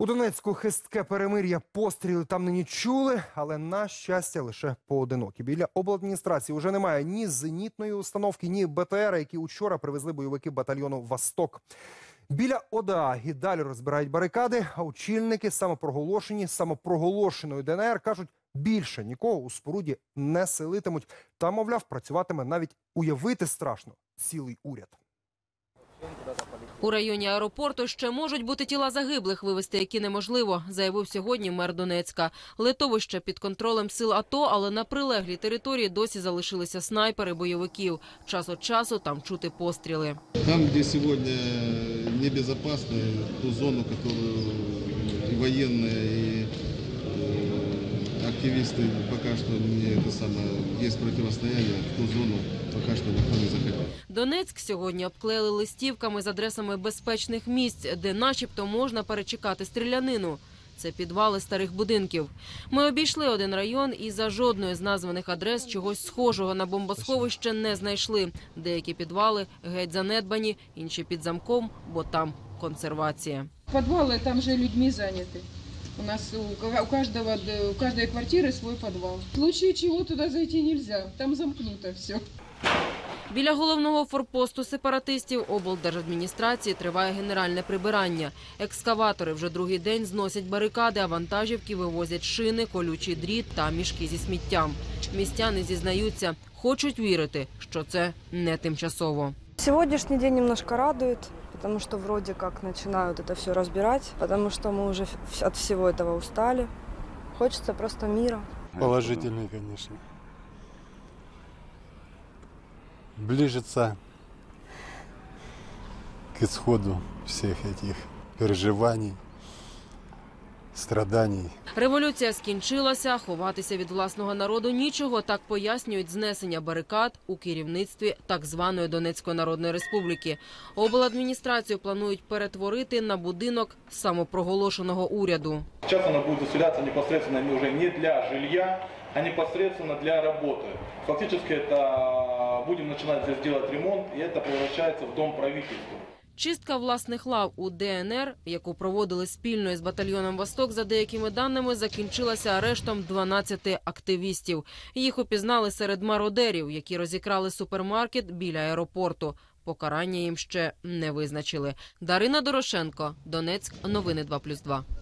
У Донецьку хистке перемир'я постріли там нині чули, але на щастя лише поодинокі. Біля обладміністрації вже немає ні зенітної установки, ні БТР, які учора привезли бойовики батальйону Восток. Біля ОДА і далі розбирають барикади, а очільники самопроголошені самопроголошеної ДНР кажуть, більше нікого у споруді не селитимуть. Та, мовляв, працюватиме навіть уявити страшно цілий уряд. У районі аеропорту ще можуть бути тіла загиблих, вивезти які неможливо, заявив сьогодні мер Донецька. Литовище під контролем сил АТО, але на прилеглій території досі залишилися снайпери бойовиків. Час від часу там чути постріли. Там, где сегодня небезопасно, ту зону, которую и военные, и э, активисты пока что не это самое, есть противостояние, в ту зону не заходил. Донецьк сьогодні обклеїли листівками з адресами безпечних місць, де начебто можна перечекати стрілянину. Це підвали старих будинків. Ми обійшли один район і за жодної з названих адрес чогось схожого на бомбосховище не знайшли. Деякі підвали геть занедбані, інші під замком, бо там консервація. Подвалы там же людьми заняты. У нас у, ка- у каждого, у каждой квартиры свой подвал. В случае чего туда зайти нельзя, там замкнуто все. Біля головного форпосту сепаратистів облдержадміністрації триває генеральне прибирання. Екскаватори вже другий день зносять барикади, а вантажівки вивозять шини, колючий дріт та мішки зі сміттям. Містяни зізнаються, хочуть вірити, що це не тимчасово. Сегодняшний день немножко радует, потому что вроде как начинают это все разбирать, потому что мы уже от всего этого устали. Хочется просто мира. Положительный, конечно. Ближется к исходу всех этих переживаний, страданий. Революція скінчилася, ховатися від власного народу нічого. Так пояснюють знесення барикад у керівництві так званої Донецької Народної Республіки. Обладміністрацію планують перетворити на будинок самопроголошеного уряду. Сейчас она будет заселяться непосредственно уже не для жилья, а непосредственно для работы. Фактически это будем начинать здесь делать ремонт, и это превращается в дом правительства. Чистка власних лав у ДНР, яку проводили спільно із батальйоном Восток, за деякими даними закінчилася арештом 12 активістів. Їх опізнали серед мародерів, які розікрали супермаркет біля аеропорту. Покарання їм ще не визначили. Дарина Дорошенко, Донецьк, новини 2+,2.